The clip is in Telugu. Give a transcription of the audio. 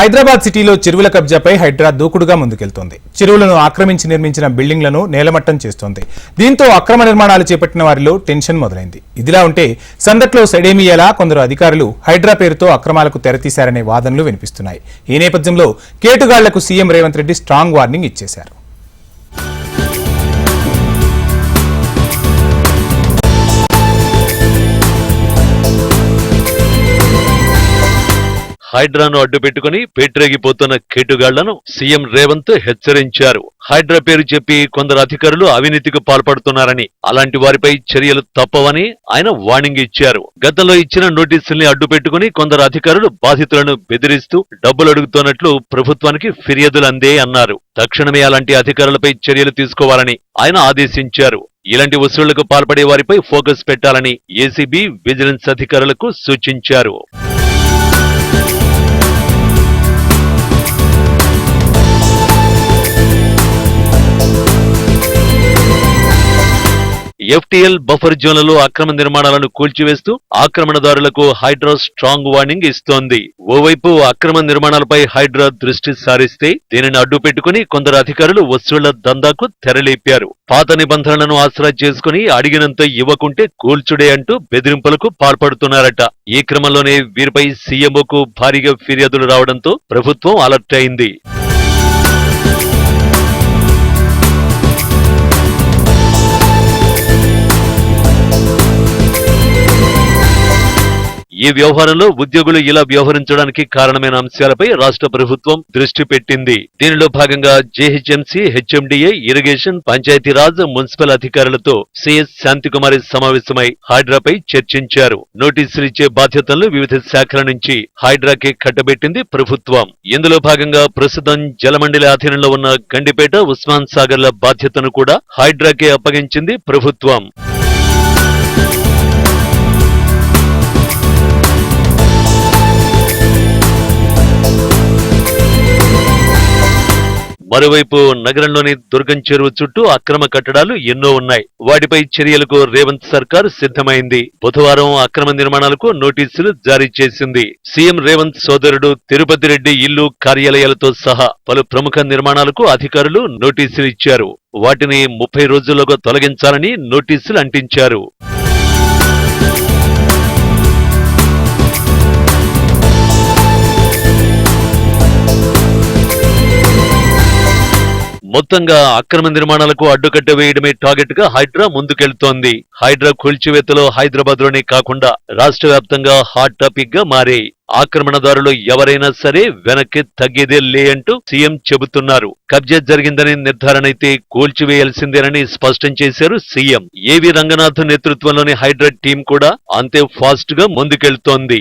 హైదరాబాద్ సిటీలో చెరువుల కబ్జాపై హైడ్రా దూకుడుగా ముందుకెళ్తోంది. చెరువులను ఆక్రమించి నిర్మించిన బిల్డింగ్లను నేలమట్టం చేస్తోంది. దీంతో అక్రమ నిర్మాణాలు చేపట్టిన వారిలో టెన్షన్ మొదలైంది. ఇదిలా ఉంటే సందట్లో సడేమియాలా కొందరు అధికారులు హైడ్రా పేరుతో అక్రమాలకు తెరతీశారనే వాదనలు వినిపిస్తున్నాయి. ఈ నేపథ్యంలో కేటుగాళ్ళకు CM Revanth Reddy strong warning ఇచ్చేశారు. హైడ్రాను అడ్డు పెట్టుకుని పేట్రేగిపోతున్న కేటుగాళ్ళను సీఎం రేవంత్ హెచ్చరించారు. హైడ్రా పేరు చెప్పి కొందరు అధికారులు అవినీతికి పాల్పడుతున్నారని అలాంటి వారిపై చర్యలు తప్పవని ఆయన వార్నింగ్ ఇచ్చారు. గతంలో ఇచ్చిన నోటీసుల్ని అడ్డు పెట్టుకుని కొందరు అధికారులు బాధితులను బెదిరిస్తూ డబ్బులు అడుగుతున్నట్లు ప్రభుత్వానికి ఫిర్యాదులు అందే అన్నారు. తక్షణమే అలాంటి అధికారులపై చర్యలు తీసుకోవాలని ఆయన ఆదేశించారు. ఇలాంటి వసూళ్ళకు పాల్పడే వారిపై ఫోకస్ పెట్టాలని ఏసీబీ విజిలెన్స్ అధికారులకు సూచించారు. ఎఫ్టీఎల్ బఫర్ జోన్లలో అక్రమ నిర్మాణాలను కూల్చివేస్తూ ఆక్రమణదారులకు హైడ్రా స్ట్రాంగ్ వార్నింగ్ ఇస్తోంది. ఓవైపు అక్రమ నిర్మాణాలపై హైడ్రా దృష్టి సారిస్తే దీనిని అడ్డుపెట్టుకుని కొందరు అధికారులు వసూళ్ళ దందాకు తెరలేపారు. పాత నిబంధనలను ఆసరా చేసుకుని అడిగినంత ఇవ్వకుంటే కూల్చుడే అంటూ బెదిరింపులకు పాల్పడుతున్నారట. ఈ క్రమంలోనే వీరిపై సీఎంఓకు భారీగా ఫిర్యాదులు రావడంతో ప్రభుత్వం అలర్ట్ అయింది. ఈ వ్యవహారంలో ఉద్యోగులు ఇలా వ్యవహరించడానికి కారణమైన అంశాలపై రాష్ట్ర ప్రభుత్వం దృష్టి పెట్టింది. దీనిలో భాగంగా GHMC HMDA irrigation Panchayati Raj municipal అధికారులతో సిఎస్ శాంతికుమారి సమావేశమై హైడ్రాపై చర్చించారు. నోటీసులు ఇచ్చే బాధ్యతలను వివిధ శాఖల నుంచి హైడ్రాకి కట్టబెట్టింది ప్రభుత్వం. ఇందులో భాగంగా ప్రస్తుతం జలమండలి అధీనంలో ఉన్న గండిపేట ఉస్మాన్ సాగర్ల బాధ్యతను కూడా హైడ్రాకే అప్పగించింది ప్రభుత్వం. మరోవైపు నగరంలోని దుర్గం చెరువు చుట్టూ అక్రమ కట్టడాలు ఎన్నో ఉన్నాయి. వాటిపై చర్యలకు రేవంత్ సర్కార్ సిద్ధమైంది. బుధవారం అక్రమ నిర్మాణాలకు నోటీసులు జారీ చేసింది. సీఎం రేవంత్ సోదరుడు తిరుపతి రెడ్డి ఇల్లు కార్యాలయాలతో సహా పలు ప్రముఖ నిర్మాణాలకు అధికారులు నోటీసులు ఇచ్చారు. వాటిని ముప్పై రోజుల్లోగా తొలగించాలని నోటీసులు అంటించారు. మొత్తంగా అక్రమ నిర్మాణాలకు అడ్డుకట్ట వేయడమే టార్గెట్గా హైడ్రా ముందుకెళ్తోంది. హైడ్రా కూల్చివేతలో హైదరాబాద్లోనే కాకుండా రాష్ట్ర వ్యాప్తంగా హాట్ టాపిక్గా మారాయి ఆక్రమణదారులు ఎవరైనా సరే వెనక్కి తగ్గేదే లే అంటూ సీఎం చెబుతున్నారు. కబ్జా జరిగిందని నిర్ధారణ అయితే కూల్చివేయాల్సిందేనని స్పష్టం చేశారు సీఎం. ఏవి రంగనాథ్ నేతృత్వంలోని హైడ్రా టీం కూడా అంతే ఫాస్ట్గా ముందుకెళ్తోంది.